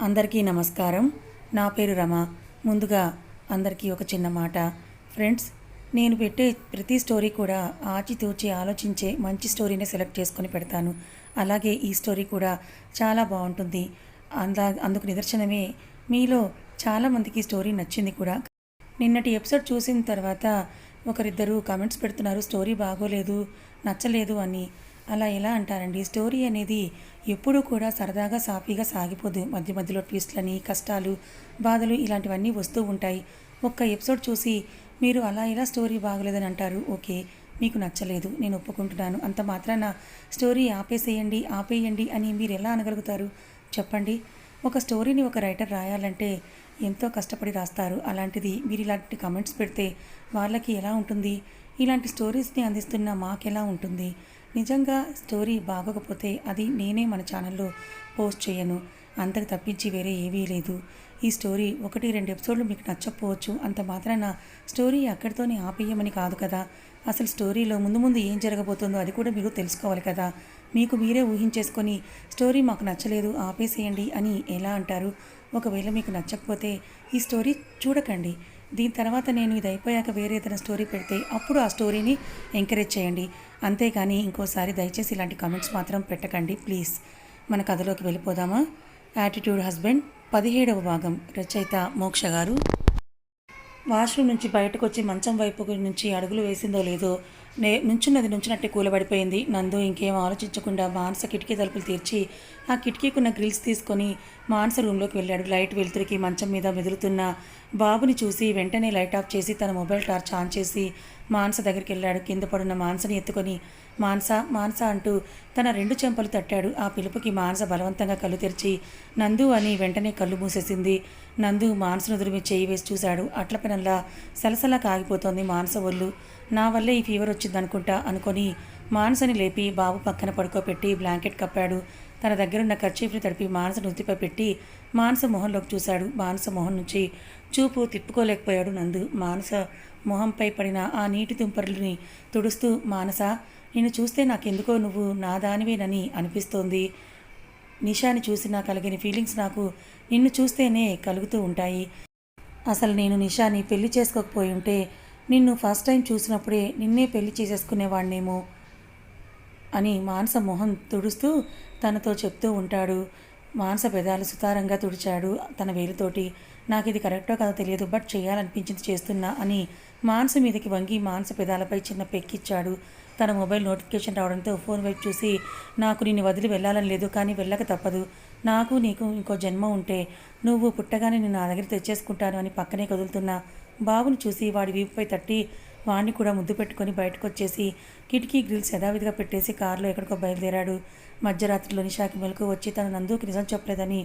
అందరికీ నమస్కారం. నా పేరు రమ. ముందుగా అందరికీ ఒక చిన్న మాట. ఫ్రెండ్స్ నేను పెట్టే ప్రతి స్టోరీ కూడా ఆచితూచి ఆలోచించే మంచి స్టోరీనే సెలెక్ట్ చేసుకొని పెడతాను. అలాగే ఈ స్టోరీ కూడా చాలా బాగుంటుంది. అందా అందుకు నిదర్శనమే మీలో చాలామందికి స్టోరీ నచ్చింది కూడా. నిన్నటి ఎపిసోడ్ చూసిన తర్వాత ఒకరిద్దరు కామెంట్స్ పెడుతున్నారు స్టోరీ బాగోలేదు నచ్చలేదు అని. అలా ఎలా అంటారండి? స్టోరీ అనేది ఎప్పుడూ కూడా సరదాగా సాఫీగా సాగిపోదు. మధ్య మధ్యలో ట్విస్ట్లని కష్టాలు బాధలు ఇలాంటివన్నీ వస్తూ ఉంటాయి. ఒక్క ఎపిసోడ్ చూసి మీరు అలా ఇలా స్టోరీ బాగలేదని అంటారు? ఓకే మీకు నచ్చలేదు. నేను ఒప్పుకుంటున్నాను. అంత మాత్రాన స్టోరీ ఆపేసేయండి ఆపేయండి అని మీరు ఎలా అనగలుగుతారు? చెప్పండి. ఒక స్టోరీని ఒక రైటర్ రాయాలంటే ఎంతో కష్టపడి రాస్తారు. అలాంటిది మీరు ఇలాంటి కమెంట్స్ పెడితే వాళ్ళకి ఎలా ఉంటుంది? ఇలాంటి స్టోరీస్ని అందిస్తున్న మాకెలా ఉంటుంది? నిజంగా స్టోరీ బాగోకపోతే అది నేనే మన ఛానల్లో పోస్ట్ చేయను. అంతకు తప్పించి వేరే ఏవీ లేదు. ఈ స్టోరీ ఒకటి రెండు ఎపిసోడ్లు మీకు నచ్చకపోవచ్చు. అంత మాత్రాన స్టోరీ అక్కడితోనే ఆపేయమని కాదు కదా. అసలు స్టోరీలో ముందు ముందు ఏం జరగబోతుందో అది కూడా మీరు తెలుసుకోవాలి కదా. మీకు మీరే ఊహించేసుకొని స్టోరీ మాకు నచ్చలేదు ఆపేసేయండి అని ఎలా అంటారు? ఒకవేళ మీకు నచ్చకపోతే ఈ స్టోరీ చూడకండి. దీని తర్వాత నేను ఇది అయిపోయాక వేరే ఏదైనా స్టోరీ పెడితే అప్పుడు ఆ స్టోరీని ఎంకరేజ్ చేయండి. అంతేగాని ఇంకోసారి దయచేసి ఇలాంటి కామెంట్స్ మాత్రం పెట్టకండి ప్లీజ్ మన కథలోకి వెళ్ళిపోదామా? యాటిట్యూడ్ హస్బెండ్ పదిహేడవ భాగం. రచయిత మోక్ష గారు. వాష్రూమ్ నుంచి బయటకు వచ్చి మంచం వైపు నుంచి అడుగులు వేసిందో లేదో నే నుంచున్నది నుంచినట్టే కూలబడిపోయింది. నందు ఇంకేం ఆలోచించకుండా మానస కిటికీ తలుపులు తీర్చి ఆ కిటికీకున్న గ్రిల్స్ తీసుకొని మానస రూమ్లోకి వెళ్ళాడు. లైట్ వెలుతురికి మంచం మీద మెదులుతున్న బాబుని చూసి వెంటనే లైట్ ఆఫ్ చేసి తన మొబైల్ టార్చ్ ఆన్ చేసి మానస దగ్గరికి వెళ్ళాడు. కింద పడున్న మానసని ఎత్తుకొని మానస మానస అంటూ తన రెండు చెంపలు తట్టాడు. ఆ పిలుపుకి మానస బలవంతంగా కళ్ళు తెరిచి నందు అని వెంటనే కళ్ళు మూసేసింది. నందు మానసను దురిమి చేయి వేసి చూశాడు. అట్ల పెనంలా సలసలా కాగిపోతోంది మానస ఒళ్ళు. నా వల్లే ఈ ఫీవర్ వచ్చిందనుకుంటా అనుకొని మానసని లేపి బాబు పక్కన పడుకోబెట్టి బ్లాంకెట్ కప్పాడు. తన దగ్గరున్న కర్చీఫ్ని తడిపి మానస నుత్తిపై పెట్టి మానస మొహంలోకి చూశాడు. మానస మొహం నుంచి చూపు తిప్పుకోలేకపోయాడు నందు. మానస మొహంపై పడిన ఆ నీటి తుంపరులని తుడుస్తూ మానస నిన్ను చూస్తే నాకెందుకో నువ్వు నా దానివేనని అనిపిస్తోంది. నిషాని చూసినా కలిగిన ఫీలింగ్స్ నాకు నిన్ను చూస్తేనే కలుగుతూ ఉంటాయి. అసలు నేను నిషాని పెళ్ళి చేసుకోకపోయి ఉంటే నిన్ను ఫస్ట్ టైం చూసినప్పుడే నిన్నే పెళ్ళి చేసేసుకునేవాడినేమో అని మానస మొహం తుడుస్తూ తనతో చెప్తూ ఉంటాడు. మానస పెదాలు సుతారంగా తుడిచాడు తన వేలుతోటి. నాకు ఇది కరెక్టో కదా తెలియదు బట్ చేయాలనిపించింది చేస్తున్నా అని మానస మీదకి వంగి మానస పెదాలపై చిన్న పెక్కిచ్చాడు. తన మొబైల్ నోటిఫికేషన్ రావడంతో ఫోన్ వైపు చూసి నాకు నిన్ను వదిలి వెళ్ళాలని లేదు కానీ వెళ్ళక తప్పదు. నాకు నీకు ఇంకో జన్మ ఉంటే నువ్వు పుట్టగానే నేను నా దగ్గర తెచ్చేసుకుంటాను అని పక్కనే కదులుతున్నా. బాబుని చూసి వాడి వీపుపై తట్టి వాణ్ణి కూడా ముద్దు పెట్టుకొని బయటకు వచ్చేసి కిటికీ గ్రిల్స్ యథావిధిగా పెట్టేసి కారులో ఎక్కడికో బయలుదేరాడు. మధ్యరాత్రిలో నిషాకి మెలకు వచ్చి తన నందుకి నిజం చెప్పలేదని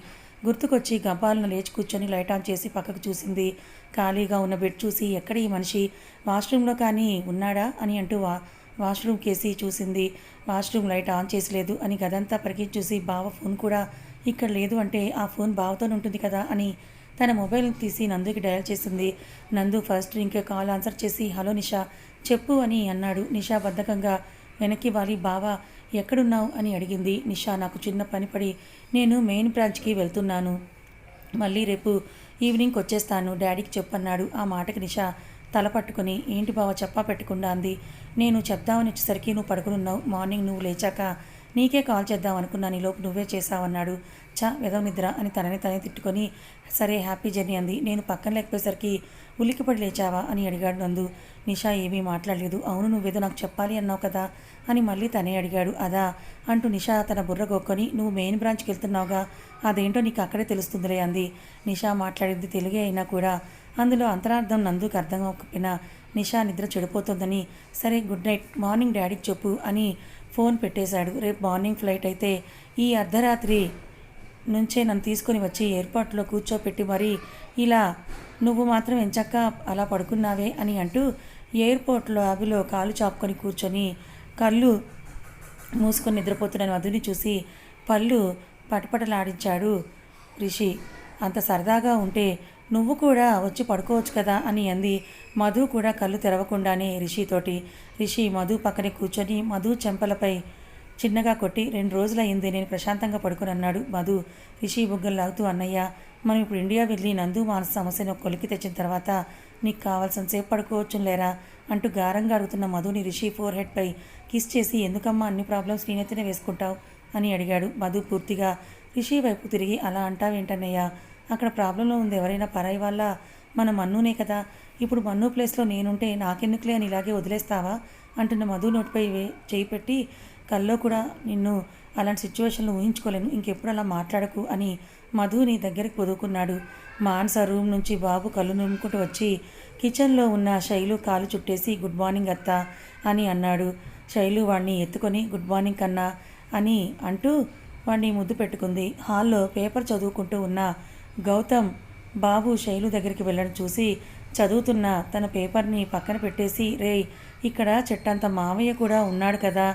గుర్తుకొచ్చి గబ్బాలను లేచి కూర్చొని లైట్ ఆన్ చేసి పక్కకు చూసింది. ఖాళీగా ఉన్న బెడ్ చూసి ఎక్కడ ఈ మనిషి? వాష్రూమ్లో కానీ ఉన్నాడా? అని అంటూ వా వాష్రూమ్ కేసి చూసింది. వాష్రూమ్ లైట్ ఆన్ చేసలేదు అని గదంతా పరికించి చూసి బావ ఫోన్ కూడా ఇక్కడ లేదు అంటే ఆ ఫోన్ బావతోనే ఉంటుంది కదా అని తన మొబైల్ తీసి నందుకి డయల్ చేసింది. Nandu first ring call answer చేసి హలో నిషా చెప్పు అని అన్నాడు నిషా బద్ధకంగా. వెనక్కి వాలి బావా ఎక్కడున్నావు? అని అడిగింది నిషా. నాకు చిన్న పని పడి నేను మెయిన్ బ్రాంచ్కి వెళ్తున్నాను. మళ్ళీ రేపు ఈవినింగ్కి వచ్చేస్తాను. డాడీకి చెప్పన్నాడు. ఆ మాటకి నిషా తల పట్టుకుని ఏంటి బావ చెప్పా పెట్టకుండా అంది. నేను చెప్దామని వచ్చేసరికి నువ్వు పడుకునున్నావు. మార్నింగ్ నువ్వు లేచాక నీకే కాల్ చేద్దాం అనుకున్నాను. ఈ లోపు నువ్వే చేసావన్నాడు చా వెదవ నిద్ర అని తనని తనే తిట్టుకొని సరే హ్యాపీ జర్నీ అంది. నేను పక్కన లేకపోయేసరికి ఉలికిపడి లేచావా అని అడిగాడు నందు. నిషా ఏమీ మాట్లాడలేదు. అవును నువ్వేదో నాకు చెప్పాలి అన్నావు కదా అని మళ్ళీ తనే అడిగాడు. అదా అంటూ నిషా తన బుర్ర గొక్కొని నువ్వు మెయిన్ బ్రాంచ్కి వెళ్తున్నావుగా అదేంటో నీకు అక్కడే తెలుస్తుందిలే అంది. నిషా మాట్లాడింది తెలుగే అయినా కూడా అందులో అంతరార్థం నందుకు అర్థం అవ్వకపోయినా నిషా నిద్ర చెడిపోతుందని సరే గుడ్ నైట్ మార్నింగ్ డాడీకి చెప్పు అని ఫోన్ పెట్టేశాడు. రేపు మార్నింగ్ ఫ్లైట్ అయితే ఈ అర్ధరాత్రి నుంచే నన్ను తీసుకొని వచ్చి ఎయిర్పోర్ట్లో కూర్చోపెట్టి మరి ఇలా నువ్వు మాత్రం ఎంచక్క అలా పడుకున్నావే అని అంటూ ఎయిర్పోర్ట్లో అవిలో కాలు చాపుకొని కూర్చొని కళ్ళు మూసుకొని నిద్రపోతున్న మధుని చూసి పళ్ళు పటపటలాడించాడు రిషి. అంత సరదాగా ఉంటే నువ్వు కూడా వచ్చి పడుకోవచ్చు కదా అని అంది మధు కూడా కళ్ళు తెరవకుండానే రిషితోటి. రిషి మధు పక్కనే కూర్చొని మధు చెంపలపై చిన్నగా కొట్టి రెండు రోజులయ్యింది నేను ప్రశాంతంగా పడుకుని అన్నాడు మధు రిషి బుగ్గలు లాగుతూ అన్నయ్య మనం ఇప్పుడు ఇండియా వెళ్ళి నందు మానస సమస్యను కొలికి తెచ్చిన తర్వాత నీకు కావాల్సిన సేపు పడుకోవచ్చు లేరా? అంటూ గారంగా అడుగుతున్న మధుని రిషి ఫోర్ హెడ్పై కిస్ చేసి ఎందుకమ్మా అన్ని ప్రాబ్లమ్స్ నేనైతేనే వేసుకుంటావు? అని అడిగాడు మధు పూర్తిగా. రిషి వైపు తిరిగి అలా అంటావేంటన్నయ్య? అక్కడ ప్రాబ్లంలో ఉంది ఎవరైనా పరాయి వాళ్ళ? మన మన్నునే కదా. ఇప్పుడు మన్ను ప్లేస్లో నేనుంటే నాకెందుకులే అని ఇలాగే వదిలేస్తావా? అంటున్న మధు నోటిపై వే- చేయి పెట్టి కల్లో కూడా నిన్ను అలాంటి సిచ్యువేషన్లో ఊహించుకోలేను. ఇంకెప్పుడు అలా మాట్లాడకు అని మధుని దగ్గరికి పొదుకున్నాడు. మాన్స రూమ్ నుంచి బాబు కళ్ళు నుమ్ముకుంటూ వచ్చి కిచెన్లో ఉన్న శైలు కాలు చుట్టేసి గుడ్ మార్నింగ్ అత్త అని అన్నాడు. శైలు వాడిని ఎత్తుకొని గుడ్ మార్నింగ్ కన్నా అని అంటూ వాడిని ముద్దు పెట్టుకుంది. హాల్లో పేపర్ చదువుకుంటూ ఉన్న గౌతమ్ బాబు శైలు దగ్గరికి వెళ్ళడం చూసి చదువుతున్న తన పేపర్ని పక్కన పెట్టేసి రే ఇక్కడ చెట్టంత మావయ్య కూడా ఉన్నాడు కదా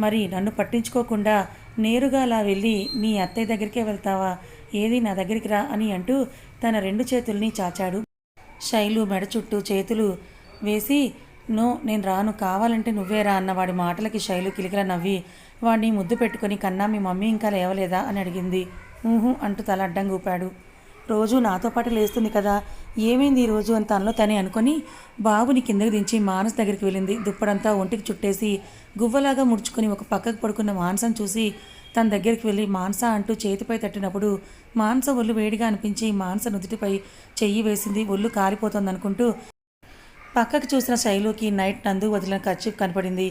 మరి నన్ను పట్టించుకోకుండా నేరుగా అలా వెళ్ళి మీ అత్తయ్య దగ్గరికే వెళ్తావా? ఏది నా దగ్గరికి రా అని అంటూ తన రెండు చేతుల్ని చాచాడు. శైలు మెడ చుట్టూ చేతులు వేసి నో నేను రాను. కావాలంటే నువ్వే రా అన్న వాడి మాటలకి శైలు కిలికిల నవ్వి వాడిని ముద్దు పెట్టుకొని కన్నా మీ మమ్మీ ఇంకా లేవలేదా? అని అడిగింది. ఊహు అంటూ తల అడ్డంగా ఊపాడు. రోజు నాతో పాటు లేస్తుంది కదా ఏమైంది ఈ రోజు అని తనలో తనే అనుకొని బాబుని కిందకి దించి మానస్ దగ్గరికి వెళ్ళింది. దుప్పడంతా ఒంటికి చుట్టేసి గువ్వలాగా ముడుచుకొని ఒక పక్కకు పడుకున్న మానసం చూసి తన దగ్గరికి వెళ్ళి మానస అంటూ చేతిపై తట్టినప్పుడు మానస ఒళ్ళు వేడిగా అనిపించి మానస నుదుటిపై చెయ్యి వేసింది. ఒళ్ళు కారిపోతుంది అనుకుంటూ పక్కకు చూసిన శైలుకి నైట్ నందు వదిలిన ఖర్చు కనపడింది.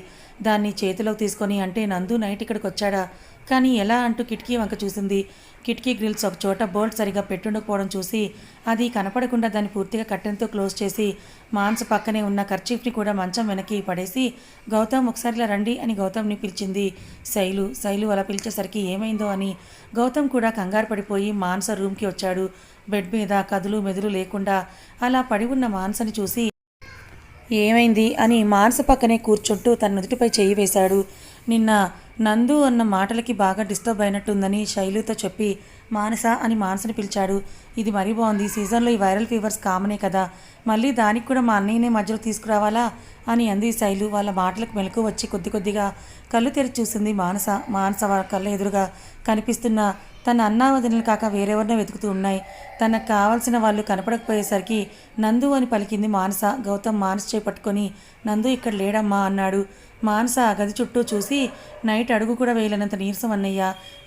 దాన్ని చేతిలోకి తీసుకొని అంటే నందు నైట్ ఇక్కడికి వచ్చాడా? కానీ ఎలా అంటూ కిటికీ వంక చూసింది. కిటికీ గ్రిల్స్ ఒక చోట బోల్ట్ సరిగా పెట్టుండకపోవడం చూసి అది కనపడకుండా దాన్ని పూర్తిగా కట్టెంతో క్లోజ్ చేసి మాన్స్ పక్కనే ఉన్న ఖర్చీఫ్ని కూడా మంచం వెనక్కి పడేసి గౌతమ్ ఒకసారిలా రండి అని గౌతమ్ని పిలిచింది. శైలు శైలు అలా పిలిచేసరికి ఏమైందో అని గౌతమ్ కూడా కంగారు పడిపోయి మానస రూమ్కి వచ్చాడు. బెడ్ మీద కదులు మెదులు లేకుండా అలా పడి ఉన్న మాన్సని చూసి ఏమైంది? అని మాన్స పక్కనే కూర్చుంటూ తన నుదుటిపై చేయి వేశాడు. నిన్న నందు అన్న మాటలకి బాగా డిస్టర్బ్ అయినట్టుందని శైలుతో చెప్పి మానస అని మానసని పిలిచాడు. ఇది మరీ బాగుంది. సీజన్లో ఈ వైరల్ ఫీవర్స్ కామనే కదా. మళ్ళీ దానికి కూడా మా అన్నయ్యనే మధ్యలో తీసుకురావాలా? అని అంది శైలు. వాళ్ళ మాటలకు మెలకు వచ్చి కొద్ది కొద్దిగా కళ్ళు తెరిచి చూసింది మానస. మానస వాళ్ళ కళ్ళ ఎదురుగా కనిపిస్తున్న తన అన్నా వదినలు కాక వేరెవరినో వెతుకుతూ ఉన్నాయి. తనకు కావాల్సిన వాళ్ళు కనపడకపోయేసరికి నందు అని పలికింది మానస. గౌతమ్ మానస చేపట్టుకొని నందు ఇక్కడ లేడమ్మా అన్నాడు. మానస ఆ గది చుట్టూ చూసి నైట్ అడుగు కూడా వేయలేనంత నీరసం అన్నయ్య.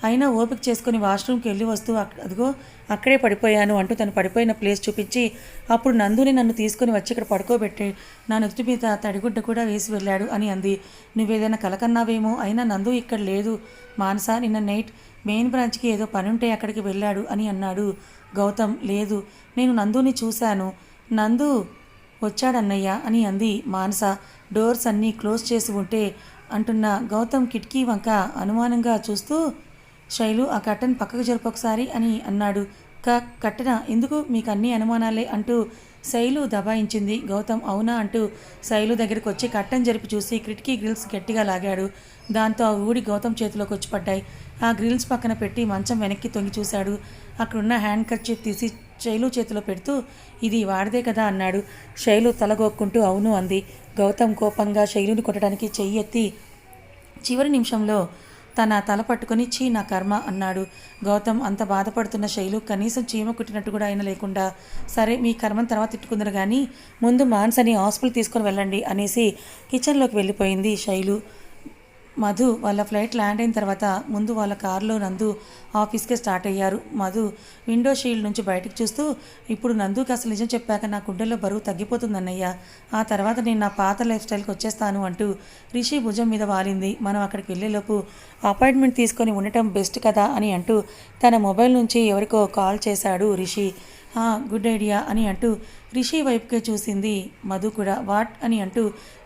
అయినా ఓపిక చేసుకుని వాష్రూమ్కి వెళ్ళి వస్తూ అదిగో అక్కడే పడిపోయాను అంటూ తను పడిపోయిన ప్లేస్ చూపించి అప్పుడు నందుని నన్ను తీసుకొని వచ్చి ఇక్కడ పడుకోబెట్టి నా నుదుటి మీద తడిగుడ్డ కూడా వేసి వెళ్ళాడు అని అంది. నువ్వేదైనా కలకన్నావేమో అయినా నందు ఇక్కడ లేదు. మానస నిన్న నైట్ మెయిన్ బ్రాంచ్కి ఏదో పని ఉంటే అక్కడికి వెళ్ళాడు అని అన్నాడు. గౌతమ్ లేదు నేను నందుని చూశాను. నందు వచ్చాడన్నయ్య అని అంది మానస. డోర్స్ అన్నీ క్లోజ్ చేసి ఉంటే అంటున్న గౌతమ్ కిటికీ వంక అనుమానంగా చూస్తూ శైలు ఆ కట్టెను పక్కకు జరుపు ఒకసారి అని అన్నాడు. క కట్టన ఎందుకు? మీకు అన్ని అనుమానాలే అంటూ శైలు దబాయించింది. గౌతమ్ అవునా అంటూ శైలు దగ్గరికి వచ్చి కట్టను జరిపి చూసి కిటికీ గ్రిల్స్ గట్టిగా లాగాడు. దాంతో ఆ ఊడి గౌతమ్ చేతిలోకి వచ్చి పడ్డాయి. ఆ గ్రిల్స్ పక్కన పెట్టి మంచం వెనక్కి తొంగి చూశాడు. అక్కడున్న హ్యాండ్ కర్చీఫ్ తీసి శైలు చేతిలో పెడుతూ ఇది వాడిదే కదా అన్నాడు. శైలు తలగొక్కుంటూ అవును అంది. గౌతమ్ కోపంగా శైలుని కొట్టడానికి చెయ్యి ఎత్తి చివరి నిమిషంలో తన తల పట్టుకుని చీ నా కర్మ అన్నాడు. గౌతమ్ అంత బాధపడుతున్న శైలు కనీసం చీమ కుట్టినట్టు కూడా ఆయన లేకుండా సరే మీ కర్మం తర్వాత తిట్టుకుందరు కానీ ముందు మాన్సని హాస్పిటల్ తీసుకుని వెళ్ళండి అనేసి కిచెన్లోకి వెళ్ళిపోయింది శైలు. మధు వాళ్ళ ఫ్లైట్ ల్యాండ్ అయిన తర్వాత ముందు వాళ్ళ కారులో నందు ఆఫీస్కే స్టార్ట్ అయ్యారు. మధు విండో షీల్డ్ నుంచి బయటకు చూస్తూ ఇప్పుడు నందుకి అసలు నిజం చెప్పాక నా గుండెల్లో బరువు తగ్గిపోతుందన్నయ్య. ఆ తర్వాత నేను నా పాత లైఫ్ స్టైల్కి వచ్చేస్తాను అంటూ రిషి భుజం మీద వాలింది. మనం అక్కడికి వెళ్ళేలోపు అపాయింట్మెంట్ తీసుకొని ఉండటం బెస్ట్ కదా అని అంటూ తన మొబైల్ నుంచి ఎవరికో కాల్ చేశాడు రిషి. గుడ్ ఐడియా అని అంటూ రిషి వైపుకే చూసింది. మధు కూడా వాట్? అని అంటూ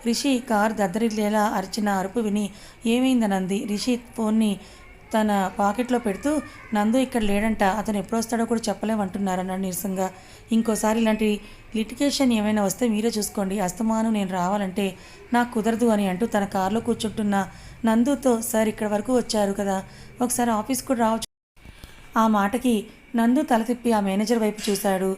రిషి కార్ దద్దరిల్లేలా అరిచిన అరుపు విని ఏమైందనంది రిషి ఫోన్ని తన పాకెట్లో పెడుతూ నందు ఇక్కడ లేడంట అతను ఎప్పుడు వస్తాడో కూడా చెప్పలేమంటున్నారన్నాడు నీరసంగా. ఇంకోసారి ఇలాంటి లిటికేషన్ ఏమైనా వస్తే మీరే చూసుకోండి. అస్తమానం నేను రావాలంటే నాకు కుదరదు అని అంటూ తన కారులో కూర్చుంటున్న నందుతో సార్ ఇక్కడ వరకు వచ్చారు కదా. ఒకసారి ఆఫీస్ కూడా రావచ్చు. ఆ మాటకి నందు తల తిప్పి ఆ మేనేజర్ వైపు చూశాడు.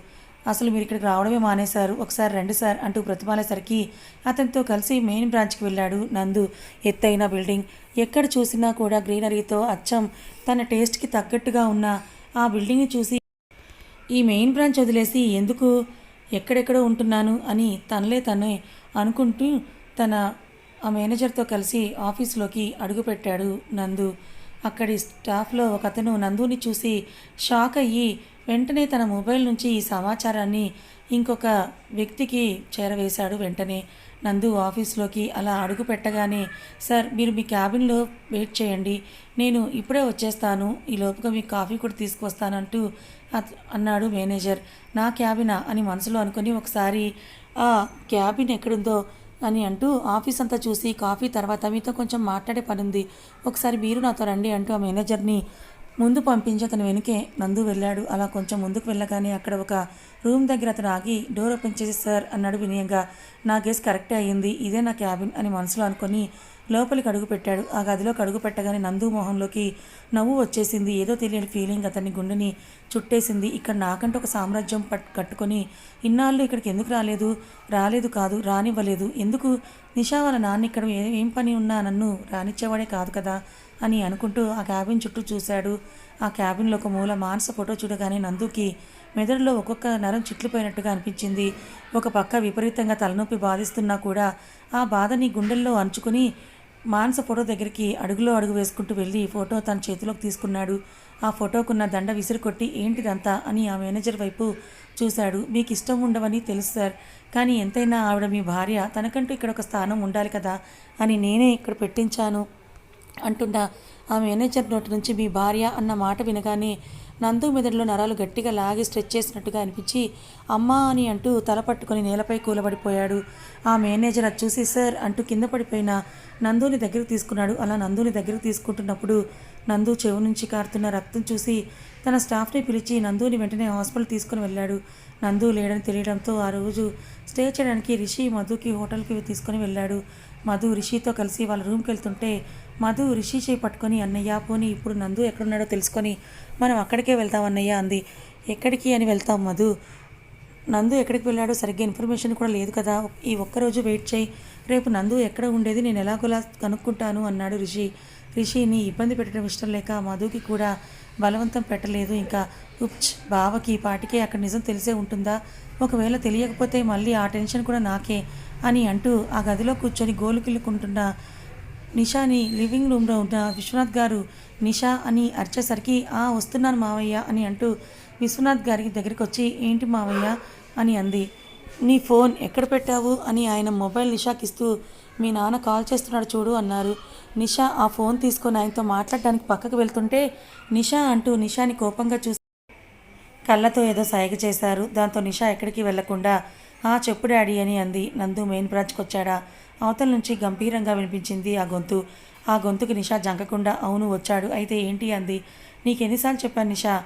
అసలు మీరు ఇక్కడికి రావడమే మానేశారు. ఒకసారి రండి సార్ అంటూ ప్రతిమాలేసరికి అతనితో కలిసి మెయిన్ బ్రాంచ్కి వెళ్ళాడు నందు. ఎత్తైన బిల్డింగ్. ఎక్కడ చూసినా కూడా గ్రీనరీతో అచ్చం. తన టేస్ట్కి తగ్గట్టుగా ఉన్న ఆ బిల్డింగ్ని చూసి ఈ మెయిన్ బ్రాంచ్ వదిలేసి ఎందుకు ఎక్కడెక్కడో ఉంటున్నాను అని తనలే తనే అనుకుంటూ తన ఆ మేనేజర్తో కలిసి ఆఫీస్లోకి అడుగుపెట్టాడు నందు. అక్కడి స్టాఫ్లో ఒక అతను నందుని చూసి షాక్ అయ్యి వెంటనే తన మొబైల్ నుంచి ఈ సమాచారాన్ని ఇంకొక వ్యక్తికి చేరవేశాడు వెంటనే. నందు ఆఫీస్లోకి అలా అడుగు పెట్టగానే సార్ మీరు మీ క్యాబిన్లో వెయిట్ చేయండి. నేను ఇప్పుడే వచ్చేస్తాను. ఈ లోపుగా మీకు కాఫీ కూడా తీసుకొస్తానంటూ అన్నాడు మేనేజర్. నా క్యాబినా? అని మనసులో అనుకుని ఒకసారి ఆ క్యాబిన్ ఎక్కడుందో అని అంటూ ఆఫీస్ అంతా చూసి కాఫీ తర్వాత మీతో కొంచెం మాట్లాడే పని ఉంది ఒకసారి మీరు నాతో రండి అంటూ ఆ మేనేజర్ని ముందు పంపించి అతను వెనుకే నందు వెళ్ళాడు. అలా కొంచెం ముందుకు వెళ్ళగానే అక్కడ ఒక రూమ్ దగ్గర అతను ఆగి డోర్ ఓపెన్ చేసి సార్ అన్నాడు వినయంగా. నా గేస్ కరెక్టే అయ్యింది. ఇదే నా క్యాబిన్ అని మనసులో అనుకొని లోపలికి అడుగు పెట్టాడు. ఆ గదిలోకి అడుగు పెట్టగానే నందు మొహంలోకి నవ్వు వచ్చేసింది. ఏదో తెలియని ఫీలింగ్ అతని గుండెని చుట్టేసింది. ఇక్కడ నాకంటే ఒక సామ్రాజ్యం పట్ కట్టుకొని ఇన్నాళ్ళు ఇక్కడికి ఎందుకు రాలేదు? రాలేదు కాదు రానివ్వలేదు. ఎందుకు? నిషా వాళ్ళ నాన్న ఇక్కడ ఏం పని ఉన్నా నన్ను రానిచ్చేవాడే కాదు కదా అని అనుకుంటూ ఆ క్యాబిన్ చుట్టూ చూశాడు. ఆ క్యాబిన్లో ఒక మూల మానస ఫోటో చూడగానే నందుకి మెదడులో ఒక్కొక్క నరం చిట్లిపోయినట్టుగా అనిపించింది. ఒక పక్క విపరీతంగా తలనొప్పి బాధిస్తున్నా కూడా ఆ బాధని గుండెల్లో అంచుకుని మానస ఫోటో దగ్గరికి అడుగులో అడుగు వేసుకుంటూ వెళ్ళి ఫోటో తన చేతిలోకి తీసుకున్నాడు. ఆ ఫోటోకున్న దండ విసిరికొట్టి ఏంటిదంతా? అని ఆ మేనేజర్ వైపు చూశాడు. మీకు ఇష్టం ఉండవని తెలుసు సార్. కానీ ఎంతైనా ఆవిడ మీ భార్య. తనకంటూ ఇక్కడ ఒక స్థానం ఉండాలి కదా. అని నేనే ఇక్కడ పెట్టించాను అంటున్న ఆ మేనేజర్ నోటి నుంచి మీ భార్య అన్న మాట వినగానే నందు మెదడులో నరాలు గట్టిగా లాగి స్ట్రెచ్ చేసినట్టుగా అనిపించి అమ్మా అని అంటూ తల పట్టుకుని నేలపై కూలబడిపోయాడు. ఆ మేనేజర్ అది చూసి సార్ అంటూ కింద పడిపోయిన నందుని దగ్గరికి తీసుకున్నాడు. అలా నందుని దగ్గరికి తీసుకుంటున్నప్పుడు నందు చెవు నుంచి కారుతున్న రక్తం చూసి తన స్టాఫ్ని పిలిచి నందుని వెంటనే హాస్పిటల్ తీసుకుని వెళ్ళాడు. నందు లేడని తెలియడంతో ఆ రోజు స్టే చేయడానికి రిషి మధుకి హోటల్కి తీసుకొని వెళ్ళాడు. మధు రిషితో కలిసి వాళ్ళ రూమ్కి వెళ్తుంటే మధు రిషి చేయి పట్టుకొని అన్నయ్య పోనీ ఇప్పుడు నందు ఎక్కడున్నాడో తెలుసుకొని మనం అక్కడికే వెళ్తాం అన్నయ్య అంది. ఎక్కడికి అని వెళ్తాం మధు. నందు ఎక్కడికి వెళ్ళాడో సరిగ్గా ఇన్ఫర్మేషన్ కూడా లేదు కదా. ఈ ఒక్కరోజు వెయిట్ చేయి. రేపు నందు ఎక్కడ ఉండేది నేను ఎలాగోలా కనుక్కుంటాను అన్నాడు రిషి. రిషిని ఇబ్బంది పెట్టడం ఇష్టం లేక మధుకి కూడా బలవంతం పెట్టలేదు. ఇంకా ఉప్చ్ బావకి ఈ పాటికే అక్కడ నిజం తెలిసే ఉంటుందా? ఒకవేళ తెలియకపోతే మళ్ళీ ఆ టెన్షన్ కూడా నాకే అని అంటూ ఆ గదిలో కూర్చొని గోలుకిల్లుకుంటున్న నిషాని లివింగ్ రూమ్లో ఉన్న విశ్వనాథ్ గారు నిషా అని అరిచేసరికి ఆ వస్తున్నాను మావయ్య అని అంటూ విశ్వనాథ్ గారికి దగ్గరికి వచ్చి ఏంటి మావయ్య అని అంది. నీ ఫోన్ ఎక్కడ పెట్టావు అని ఆయన మొబైల్ నిషాకి ఇస్తూ మీ నాన్న కాల్ చేస్తున్నాడు చూడు అన్నారు. నిషా ఆ ఫోన్ తీసుకొని ఆయనతో మాట్లాడడానికి పక్కకు వెళ్తుంటే నిషా అంటూ నిషాని కోపంగా చూసి కళ్ళతో ఏదో సైగ చేశారు. దాంతో నిషా ఎక్కడికి వెళ్ళకుండా ఆ చెప్పు డాడీ అని అంది. నందు మెయిన్ బ్రాంచ్కి వచ్చాడా అవతల నుంచి గంభీరంగా వినిపించింది ఆ గొంతు. ఆ గొంతుకి నిషా జంకకుండా అవును వచ్చాడు. అయితే ఏంటి అంది? నీకెన్నిసార్లు చెప్పాను నిషా?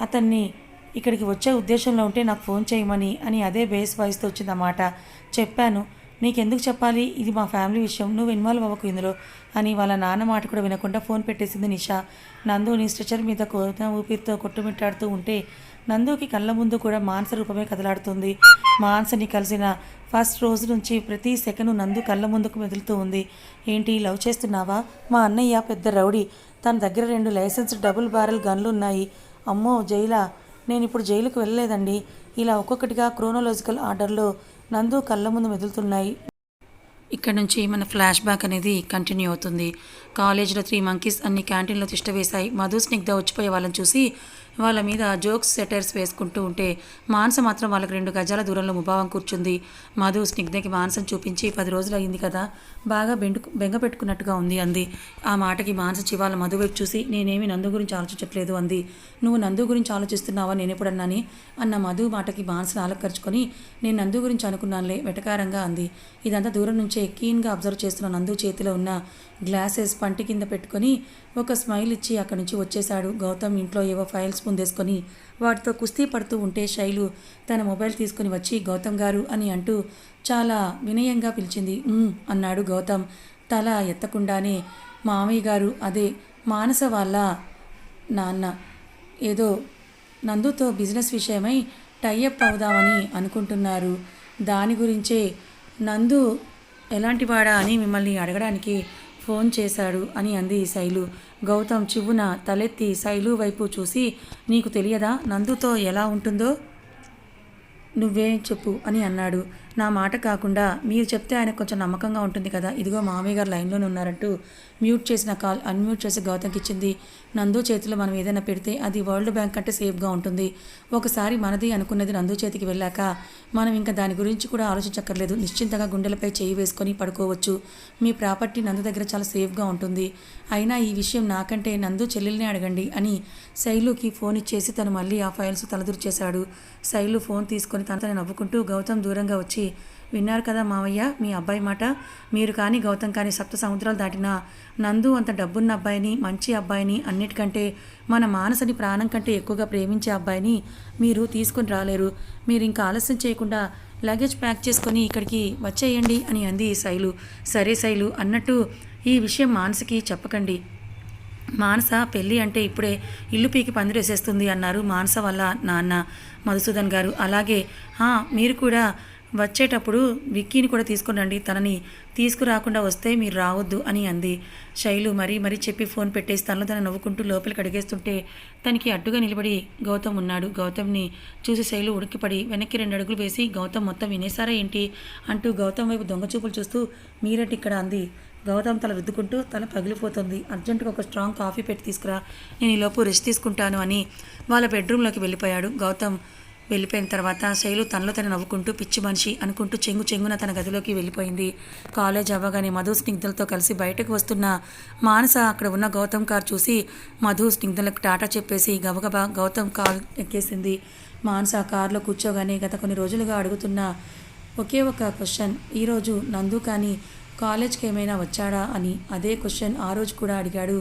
అతన్ని ఇక్కడికి వచ్చే ఉద్దేశంలో ఉంటే నాకు ఫోన్ చేయమని అని అదే బేస్ వాయిస్తో వచ్చిందన్నమాట. చెప్పాను. నీకెందుకు చెప్పాలి? ఇది మా ఫ్యామిలీ విషయం. నువ్వు ఇన్వాల్వ్ అవ్వకు ఇందులో అని వాళ్ళ నాన్న మాట కూడా వినకుండా ఫోన్ పెట్టేసింది నిషా. నందుని స్ట్రెచర్ మీద కోత ఊపిరితో కొట్టుమిట్టాడుతూ ఉంటే నందుకి కళ్ళ ముందు కూడా మానస రూపమే కదలాడుతుంది. మానసని కలిసిన ఫస్ట్ రోజు నుంచి ప్రతి సెకండ్ నందు కళ్ళ ముందుకు మెదులుతూ ఉంది. ఏంటి లవ్ చేస్తున్నావా? మా అన్నయ్య పెద్ద రౌడీ. తన దగ్గర రెండు లైసెన్స్ డబుల్ బారెల్ గన్లు ఉన్నాయి అమ్మో జైలా. నేను ఇప్పుడు జైలుకు వెళ్ళలేదండి. ఇలా ఒక్కొక్కటిగా క్రోనోలాజికల్ ఆర్డర్లో నందు కళ్ళ ముందు మెదులుతున్నాయి. ఇక్కడ నుంచి మన ఫ్లాష్ బ్యాక్ అనేది కంటిన్యూ అవుతుంది. కాలేజీలో త్రీ మంకీస్ అన్ని క్యాంటీన్లో తిష్టవేశాయి మధు స్నిగ్ధ వచ్చిపోయే వాళ్ళని చూసి వాళ్ళ మీద జోక్స్ సెటర్స్ వేసుకుంటూ ఉంటే మానస మాత్రం వాళ్ళకి రెండు గజాల దూరంలో ముభావం కూర్చుంది. మధు స్నిగ్ధకి మానసం చూపించి పది రోజులు అయింది కదా బాగా బెండు బెంగ పెట్టుకున్నట్టుగా ఉంది అంది. ఆ మాటకి మానస చివాల మధు వైపు చూసి నేనేమి నందు గురించి ఆలోచించట్లేదు అంది. నువ్వు నందు గురించి ఆలోచిస్తున్నావా? నేను ఎప్పుడన్నాని అన్న మధు మాటకి మానసను ఆలకరుచుకొని నేను నందు గురించి అనుకున్నానులే వెటకారంగా అంది. ఇదంతా దూరం నుంచే కీన్గా అబ్జర్వ్ చేస్తున్న నందు చేతిలో ఉన్న గ్లాసెస్ పంటి కింద పెట్టుకొని ఒక స్మైల్ ఇచ్చి అక్కడి నుంచి వచ్చేశాడు. గౌతమ్ ఇంట్లో ఏవో ఫైల్స్ ముందేసుకొని వాటితో కుస్తీ పడుతూ ఉంటే శైలు తన మొబైల్ తీసుకుని వచ్చి గౌతమ్ గారు అని అంటూ చాలా వినయంగా పిలిచింది. అన్నాడు గౌతమ్. తల ఎత్తకుండానే మామయ్య గారు అదే మానస వాళ్ళ నాన్న. ఏదో నందుతో బిజినెస్ విషయమై టైఅప్ అవుదామని అనుకుంటున్నారు. దాని గురించే నందు ఎలాంటి వాడా అని మిమ్మల్ని అడగడానికి ఫోన్ చేశాడు అని అంది శైలు. గౌతమ్ చివ్వున తలెత్తి శైలు వైపు చూసి నీకు తెలియదా నందుతో ఎలా ఉంటుందో? నువ్వే చెప్పు అని అన్నాడు. నా మాట కాకుండా మీరు చెప్తే ఆయన కొంచెం నమ్మకంగా ఉంటుంది కదా ఇదిగో మామయ్య గారు లైన్లోనే ఉన్నారంటూ మ్యూట్ చేసిన కాల్ అన్మ్యూట్ చేసి గౌతమ్కి ఇచ్చింది. నందు చేతిలో మనం ఏదైనా పెడితే అది వరల్డ్ బ్యాంక్ కంటే సేఫ్గా ఉంటుంది. ఒకసారి మనది అనుకున్నది నందు చేతికి వెళ్ళాక మనం ఇంకా దాని గురించి కూడా ఆలోచించక్కర్లేదు. నిశ్చింతగా గుండెలపై చేయి వేసుకొని పడుకోవచ్చు. మీ ప్రాపర్టీ నందు దగ్గర చాలా సేఫ్గా ఉంటుంది. అయినా ఈ విషయం నాకంటే నందు చెల్లెల్ని అడగండి అని శైలుకి ఫోన్ ఇచ్చేసి తను మళ్ళీ ఆ ఫైల్స్ తలదురు చేశాడు శైలు ఫోన్ తీసుకొని తన తను నవ్వుకుంటూ గౌతమ్ దూరంగా వచ్చి విన్నారు కదా మావయ్య మీ అబ్బాయి మాట. మీరు కానీ గౌతమ్ కానీ సప్త సముద్రాలు దాటినా నందు అంత డబ్బున్న అబ్బాయిని మంచి అబ్బాయిని అన్నిటికంటే మన మానసని ప్రాణం కంటే ఎక్కువగా ప్రేమించే అబ్బాయిని మీరు తీసుకొని రాలేరు. మీరు ఇంకా ఆలస్యం చేయకుండా లగేజ్ ప్యాక్ చేసుకొని ఇక్కడికి వచ్చేయండి అని అంది శైలు. సరే శైలు అన్నట్టు ఈ విషయం మానసకి చెప్పకండి. మానస పెళ్ళి అంటే ఇప్పుడే ఇల్లు పీకి పందిరేసేస్తుంది అన్నారు మానస వల్ల నాన్న మధుసూదన్ గారు. అలాగే మీరు కూడా వచ్చేటప్పుడు విక్కీని కూడా తీసుకురండి తనని తీసుకురాకుండా వస్తే మీరు రావద్దు అని అంది. శైలు మరీ మరీ చెప్పి ఫోన్ పెట్టేసి తనలో తన నవ్వుకుంటూ లోపలికి అడిగేస్తుంటే తనకి అడ్డుగా నిలబడి గౌతమ్ ఉన్నాడు. గౌతమ్ని చూసి శైలు ఉడికిపడి వెనక్కి రెండు అడుగులు వేసి గౌతమ్ మొత్తం వినేసారా ఏంటి? అంటూ గౌతమ్ వైపు దొంగ చూపులు చూస్తూ మీరేంటి ఇక్కడ అంది. గౌతమ్ తల రుద్దుకుంటూ తల పగిలిపోతుంది. అర్జెంటుగా ఒక స్ట్రాంగ్ కాఫీ పెట్టి తీసుకురా. నేను ఈలోపు రెస్ట్ తీసుకుంటాను అని వాళ్ళ బెడ్రూమ్లోకి వెళ్ళిపోయాడు గౌతమ్. వెళ్ళిపోయిన తర్వాత శైలు తనలో తను నవ్వుకుంటూ పిచ్చి మనిషి అనుకుంటూ చెంగు చెంగున తన గదిలోకి వెళ్ళిపోయింది. కాలేజ్ అవ్వగానే మధు స్నిగ్ధలతో కలిసి బయటకు వస్తున్న మానస అక్కడ ఉన్న గౌతమ్ కార్ చూసి మధు స్నిగ్ధలకు టాటా చెప్పేసి గబగబా గౌతమ్ కార్ ఎక్కేసింది. మానస కారులో కూర్చోగానే గత కొన్ని రోజులుగా అడుగుతున్న ఒకే ఒక క్వశ్చన్ ఈరోజు నందు కానీ కాలేజ్కి ఏమైనా వచ్చాడా? అని అదే క్వశ్చన్ ఆ రోజు కూడా అడిగాడు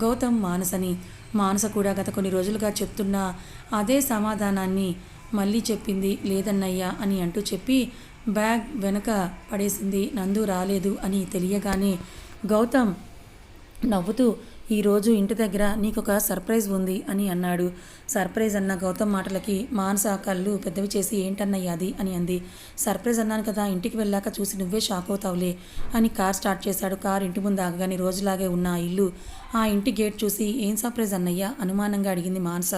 గౌతమ్ మానసని. మానస కూడా గత కొన్ని రోజులుగా చెప్తున్న అదే సమాధానాన్ని మళ్ళీ చెప్పింది లేదన్నయ్యా అని అంటూ చెప్పి బ్యాగ్ వెనక పడేసింది. నందు రాలేదు అని తెలియగానే గౌతమ్ నవ్వుతూ ఈరోజు ఇంటి దగ్గర నీకొక సర్ప్రైజ్ ఉంది అని అన్నాడు. సర్ప్రైజ్ అన్న గౌతమ్ మాటలకి మానస కళ్ళు పెద్దవి చేసి ఏంటన్నయ్య అది? అని అంది. సర్ప్రైజ్ అన్నాను కదా ఇంటికి వెళ్ళాక చూసి నువ్వే షాక్ అవుతావులే అని కార్ స్టార్ట్ చేశాడు. కార్ ఇంటి ముందు ఆగగానే రోజులాగే ఉన్న ఆ ఇల్లు ఆ ఇంటి గేట్ చూసి ఏం సర్ప్రైజ్ అన్నయ్య? అనుమానంగా అడిగింది మానస.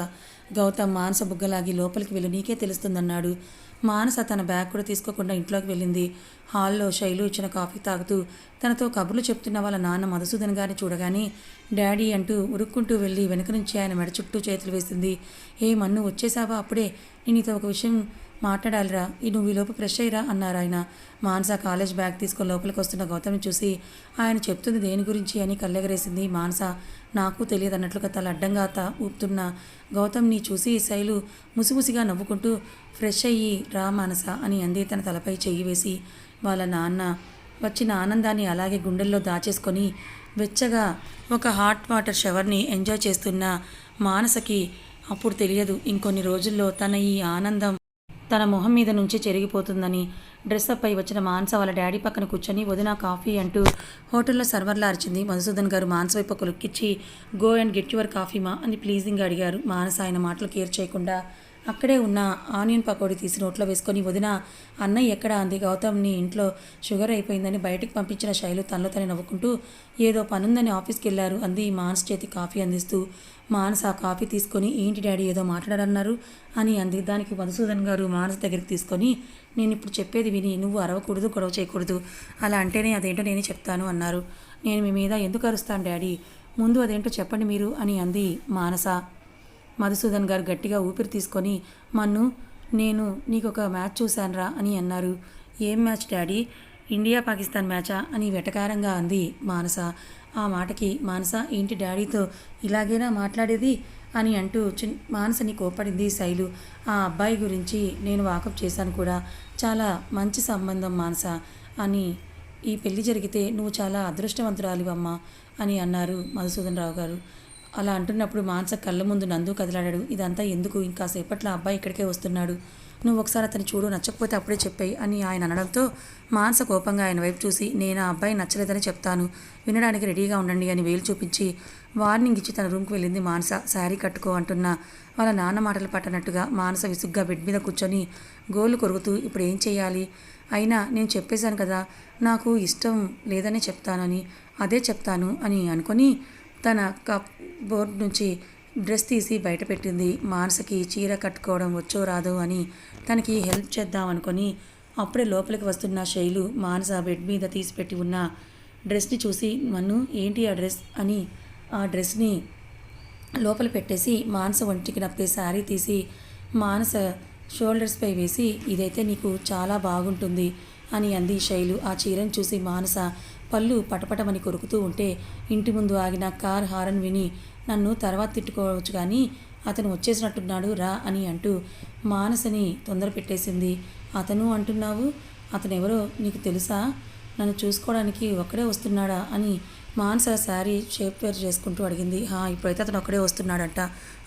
గౌతమ్ మానస బుగ్గలాగి లోపలికి వెళ్ళి నీకే తెలుస్తుందన్నాడు. మానస తన బ్యాగ్ కూడా తీసుకోకుండా ఇంట్లోకి వెళ్ళింది. హాల్లో శైలు ఇచ్చిన కాఫీ తాగుతూ తనతో కబుర్లు చెప్తున్న వాళ్ళ నాన్న మధుసూదన్ గారిని చూడగానే డాడీ అంటూ ఉరుక్కుంటూ వెళ్ళి వెనక నుంచి ఆయన మెడ చుట్టూ చేతులు వేసింది. ఏ మన్ను వచ్చేసావా అప్పుడే? నేను నీతో ఒక విషయం మాట్లాడాలిరా. ఈ నువ్వు ఈలోపు ఫ్రెష్ అయ్యిరా అన్నారు ఆయన. మానస కాలేజ్ బ్యాగ్ తీసుకొని లోపలికి వస్తున్న గౌతమ్ని చూసి ఆయన చెప్తుంది దేని గురించి అని కళ్ళెగరేసింది మానస. నాకు తెలియదు అన్నట్లుగా తల అడ్డంగా తా ఊపుతున్న గౌతమ్ని చూసి శైలు ముసిముసిగా నవ్వుకుంటూ ఫ్రెష్ అయ్యి రా మానస అని అంది తన తలపై చెయ్యి వేసి. వాళ్ళ నాన్న వచ్చిన ఆనందాన్ని అలాగే గుండెల్లో దాచేసుకొని వెచ్చగా ఒక హాట్ వాటర్ షవర్ని ఎంజాయ్ చేస్తున్న మానసకి అప్పుడు తెలియదు. ఇంకొన్ని రోజుల్లో తన ఈ ఆనందం తన మొహం మీద నుంచి చెరిగిపోతుందని డ్రెస్అప్ అయి వచ్చిన మానస వాళ్ళ డాడీ పక్కన కూర్చొని వదిన కాఫీ అంటూ హోటల్లో సర్వర్లా అరిచింది. మధుసూదన్ గారు మానస వైపు ఒక లుక్ ఇచ్చి go and get your coffee మా అని ప్లీజింగ్గా అడిగారు. మానస ఆయన మాటలు కేర్ చేయకుండా అక్కడే ఉన్న ఆనియన్ పకోడీ తీసి నోట్లో వేసుకొని వదిన అన్నయ్య ఎక్కడ అంది. గౌతమ్ని ఇంట్లో షుగర్ అయిపోయిందని బయటకు పంపించిన శైలు తనలో తనే నవ్వుకుంటూ ఏదో పనుందని ఆఫీస్కి వెళ్ళారు అంది మాన్స్ చేతి కాఫీ అందిస్తూ. మానస కాఫీ తీసుకొని ఏంటి డాడీ ఏదో మాట్లాడన్నారు అని అంది. దానికి మధుసూదన్ గారు మానస దగ్గరికి తీసుకొని నేను ఇప్పుడు చెప్పేది విని నువ్వు అరవకూడదు గొడవ చేయకూడదు. అలా అంటేనే అదేంటో నేనే చెప్తాను అన్నారు. నేను మీ మీద ఎందుకు అరుస్తాను డాడీ? ముందు అదేంటో చెప్పండి మీరు అని అంది మానస. మధుసూదన్ గారు గట్టిగా ఊపిరి తీసుకొని మన్ను నేను నీకు ఒక మ్యాచ్ చూశానురా అని అన్నారు. ఏం మ్యాచ్ డాడీ? ఇండియా పాకిస్తాన్ మ్యాచా? అని వెటకారంగా అంది మానస. ఆ మాటకి మానస ఏంటి డాడీతో ఇలాగేనా మాట్లాడేది? అని అంటూ చిన్ మానసని కోపడింది శైలు. ఆ అబ్బాయి గురించి నేను వాకప్ చేశాను కూడా. చాలా మంచి సంబంధం మానస. అని ఈ పెళ్ళి జరిగితే నువ్వు చాలా అదృష్టవంతురాలివమ్మా అని అన్నారు మధుసూదన్ రావు గారు. అలా అంటున్నప్పుడు మానస కళ్ళ ముందు నందు కదిలాడాడు. ఇదంతా ఎందుకు? ఇంకా సేపట్లో అబ్బాయి ఇక్కడికే వస్తున్నాడు. నువ్వు ఒకసారి అతని చూడు నచ్చకపోతే అప్పుడే చెప్పాయి అని ఆయన అనడంతో మానస కోపంగా ఆయన వైపు చూసి నేను ఆ అబ్బాయి నచ్చలేదని చెప్తాను. వినడానికి రెడీగా ఉండండి అని వేలు చూపించి వార్నింగ్ ఇచ్చి తన రూమ్కి వెళ్ళింది మానస. శారీ కట్టుకో అంటున్న వాళ్ళ నాన్న మాటలు పట్టనట్టుగా మానస విసుగ్గా బెడ్ మీద కూర్చొని గోళ్ళు కొరుకుతూ ఇప్పుడు ఏం చేయాలి? అయినా నేను చెప్పేశాను కదా నాకు ఇష్టం లేదని చెప్తానని అదే చెప్తాను అని అనుకొని తన కప్ బోర్డ్ నుంచి డ్రెస్ తీసి బయట పెట్టింది. మానసకి చీర కట్టుకోవడం వచ్చో రాదో అని తనకి హెల్ప్ చేద్దామనుకొని అప్పుడే లోపలికి వస్తున్న శైలు మానస బెడ్ మీద తీసిపెట్టి ఉన్న డ్రెస్ని చూసి నన్ను ఏంటి ఆ డ్రెస్? అని ఆ డ్రెస్ని లోపల పెట్టేసి మానస ఒంటికి నప్పే శారీ తీసి మానస షోల్డర్స్పై వేసి ఇదైతే నీకు చాలా బాగుంటుంది అని అంది శైలు. ఆ చీరను చూసి మానస పళ్ళు పటపటమని కొరుకుతూ ఉంటే ఇంటి ముందు ఆగిన కార్ హారన్ విని నన్ను తర్వాత తిట్టుకోవచ్చు కానీ అతను వచ్చేసినట్టున్నాడు రా అని అంటూ మానసని తొందర పెట్టేసింది. అతను అంటున్నావు? అతను ఎవరో నీకు తెలుసా? నన్ను చూసుకోవడానికి ఒక్కడే వస్తున్నాడా? అని మానస శారీ షేప్ వేర్ చేసుకుంటూ అడిగింది. హా ఇప్పుడైతే అతను ఒక్కడే వస్తున్నాడంట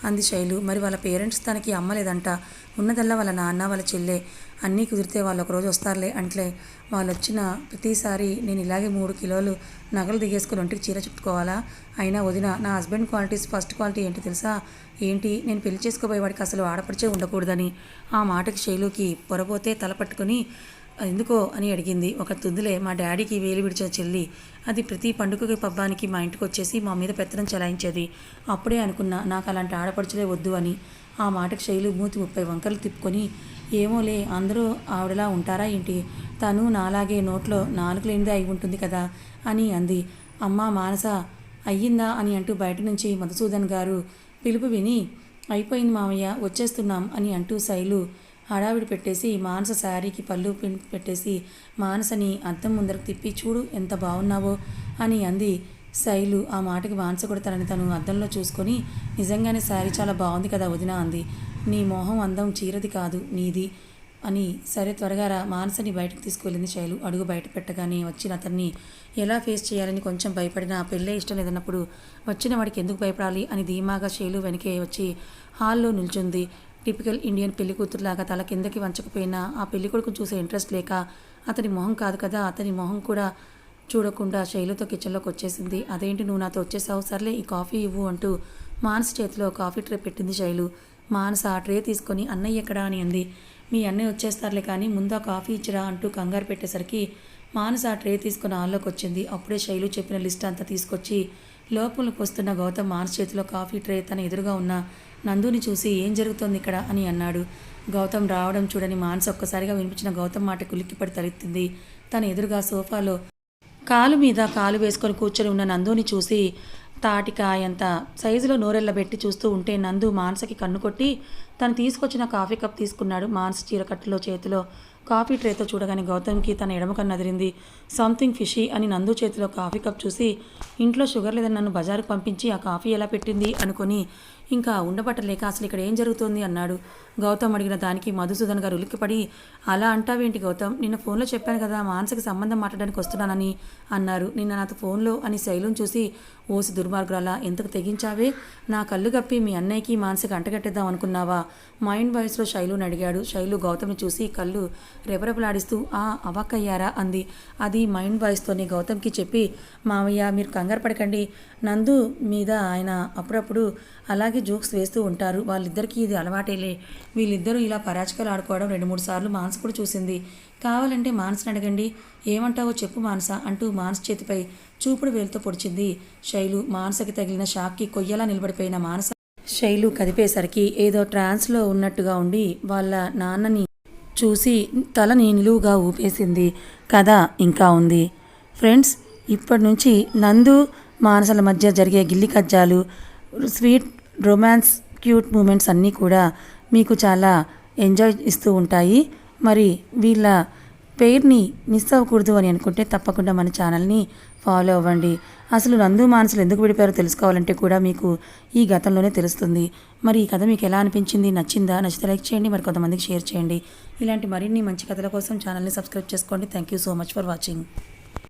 అంది శైలు. మరి వాళ్ళ పేరెంట్స్ తనకి అమ్మలేదంట ఉన్నదల్లా వాళ్ళ నాన్న వాళ్ళ చెల్లె. అన్నీ కుదిరితే వాళ్ళు ఒకరోజు వస్తారులే అంట్లే. వాళ్ళు వచ్చిన ప్రతిసారి నేను ఇలాగే మూడు కిలోలు నగలు దిగేసుకుని ఒంటికి చీర చుట్టుకోవాలా? అయినా వదిన నా హస్బెండ్ క్వాలిటీస్ ఫస్ట్ క్వాలిటీ ఏంటి తెలుసా? ఏంటి? నేను పెళ్ళి చేసుకోబోయే వాడికి అసలు ఆడపడిచే ఉండకూడదని. ఆ మాటకి శైలుకి పొరపోతే తల పట్టుకుని ఎందుకో అని అడిగింది. ఒక తుద్దులే మా డాడీకి వేలు విడిచిన చెల్లి. అది ప్రతి పండుగకి పబ్బానికి మా ఇంటికి వచ్చేసి మా మీద పెత్తనం చెలాయించేది. అప్పుడే అనుకున్నా నాకు అలాంటి ఆడపడుచులే వద్దు అని. ఆ మాటకి శైలు మూతి ముప్పై వంకలు తిప్పుకొని ఏమోలే అందరూ ఆవిడలా ఉంటారా ఏంటి? తను నాలాగే నోట్లో నాలుగు లేనిదే అయి ఉంటుంది కదా అని అంది. అమ్మా మానస అయ్యిందా అని అంటూ బయట నుంచి మధుసూదన్ గారు పిలుపు విని అయిపోయింది మామయ్య వచ్చేస్తున్నాం అని అంటూ శైలు హడావిడి పెట్టేసి మానస శారీకి పళ్ళు పెట్టేసి మానసని అద్దం ముందరకు తిప్పి చూడు ఎంత బాగున్నావో అని అంది శైలు. ఆ మాటకి మానస కూడా తనని తను అద్దంలో చూసుకొని నిజంగానే శారీ చాలా బాగుంది కదా వదిన అంది. నీ మొహం అందం చీరది కాదు నీది అని. సరే త్వరగా రా మానసని బయటకు తీసుకువెళ్ళింది శైలు. అడుగు బయట పెట్టగానే వచ్చిన అతన్ని ఎలా ఫేస్ చేయాలని కొంచెం భయపడిన ఆ పెళ్ళే ఇష్టం లేదన్నప్పుడు వచ్చిన వాడికి ఎందుకు భయపడాలి అని ధీమాగా శైలు వెనకే వచ్చి హాల్లో నిల్చుంది. టిపికల్ ఇండియన్ పెళ్ళి కూతురులాగా తల కిందకి వంచకపోయినా ఆ పెళ్ళి కొడుకు చూసే ఇంట్రెస్ట్ లేక అతని మొహం కాదు కదా అతని మొహం కూడా చూడకుండా శైలుతో కిచెన్లోకి వచ్చేసింది. అదేంటి నువ్వు నాతో వచ్చేసావు? సర్లే ఈ కాఫీ ఇవ్వు అంటూ మానస చేతిలో కాఫీ ట్రే పెట్టింది శైలు. మానస ఆ ట్రే తీసుకొని అన్నయ్య ఎక్కడా? అని అంది. మీ అన్నయ్య వచ్చేస్తారులే కానీ ముందు ఆ కాఫీ ఇచ్చిరా అంటూ కంగారు పెట్టేసరికి మానస ఆ ట్రే తీసుకుని హాల్లోకి వచ్చింది. అప్పుడే శైలు చెప్పిన లిస్ట్ అంతా తీసుకొచ్చి లోపలికి వస్తున్న గౌతమ్ మానస్ చేతిలో కాఫీ ట్రే తన ఎదురుగా ఉన్న నందుని చూసి ఏం జరుగుతోంది ఇక్కడ అని అన్నాడు. గౌతమ్ రావడం చూడని మానస ఒక్కసారిగా వినిపించిన గౌతమ్ మాట కులిక్కిపడి తలెత్తింది. తన ఎదురుగా సోఫాలో కాలు మీద కాలు వేసుకొని కూర్చొని ఉన్న నందుని చూసి తాటికాయంత సైజులో నోరెళ్ళబెట్టి చూస్తూ ఉంటే నందు మానసకి కన్ను కొట్టి తను తీసుకొచ్చిన కాఫీ కప్ తీసుకున్నాడు. మానస చీరకట్టులో చేతిలో కాఫీ ట్రేతో చూడగానే గౌతమ్కి తన ఎడమ కన్ను అదిరింది. సంథింగ్ ఫిషీ అని నందు చేతిలో కాఫీ కప్ చూసి ఇంట్లో షుగర్ లేదని నన్ను బజారుకు పంపించి ఆ కాఫీ ఎలా పెట్టింది? అనుకొని ఇంకా ఉండబట్టలేక అసలు ఇక్కడ ఏం జరుగుతోంది అన్నాడు. గౌతమ్ అడిగిన దానికి మధుసూదన్ గారు ఉలిక్కిపడి అలా అంటావేంటి గౌతమ్? నిన్న ఫోన్లో చెప్పాను కదా మానసిక సంబంధం మాట్లాడడానికి వస్తున్నానని అన్నారు. నిన్న నాతో ఫోన్లో అని శైలం చూసి ఓసి దుర్మార్గురాలా ఎంతకు తెగించావే? నా కళ్ళు కప్పి మీ అన్నయ్యకి మానసిక అంటగట్టేద్దాం అనుకున్నావా? మైండ్ వాయిస్లో శైలుని అడిగాడు. శైలు గౌతమ్ని చూసి కళ్ళు రెపరెపలాడిస్తూ ఆ అవక్కయ్యారా? అంది. అది మైండ్ వాయిస్తోనే గౌతమ్కి చెప్పి మావయ్య మీరు కంగారు పడకండి. నందు మీద ఆయన అప్పుడప్పుడు అలాగే జోక్స్ వేస్తూ ఉంటారు. వాళ్ళిద్దరికీ ఇది అలవాటేలే. వీళ్ళిద్దరూ ఇలా పరాచకాలు ఆడుకోవడం రెండు మూడు సార్లు మానస కూడా చూసింది. కావాలంటే మానసని అడగండి. ఏమంటావో చెప్పు మానస అంటూ మానస చేతిపై చూపుడు వేలుతో పొడిచింది. శైలు మానసకి తగిలిన షాక్కి కొయ్యలా నిలబడిపోయిన మానస. శైలు కదిపేసరికి ఏదో ట్రాన్స్లో ఉన్నట్టుగా ఉండి వాళ్ళ నాన్నని చూసి తలని నిలువుగా ఊపేసింది. కథ ఇంకా ఉంది. ఫ్రెండ్స్ ఇప్పటి నుంచి నందు మానసల మధ్య జరిగే గిల్లి కజ్జాలు స్వీట్ రొమాన్స్ క్యూట్ మూమెంట్స్ అన్నీ కూడా మీకు చాలా ఎంజాయ్ ఇస్తూ ఉంటాయి. మరి వీళ్ళ పేరుని మిస్ అవ్వకూడదు అని అనుకుంటే తప్పకుండా మన ఛానల్ని ఫాలో అవ్వండి. అసలు నందు మానసులు ఎందుకు విడిపోయారో తెలుసుకోవాలంటే కూడా మీకు ఈ గతంలోనే తెలుస్తుంది. మరి ఈ కథ మీకు ఎలా అనిపించింది? నచ్చిందా? నచ్చితే లైక్ చేయండి. మరి కొంతమందికి షేర్ చేయండి. ఇలాంటి మరిన్ని మంచి కథల కోసం ఛానల్ని సబ్స్క్రైబ్ చేసుకోండి. Thank you so much for watching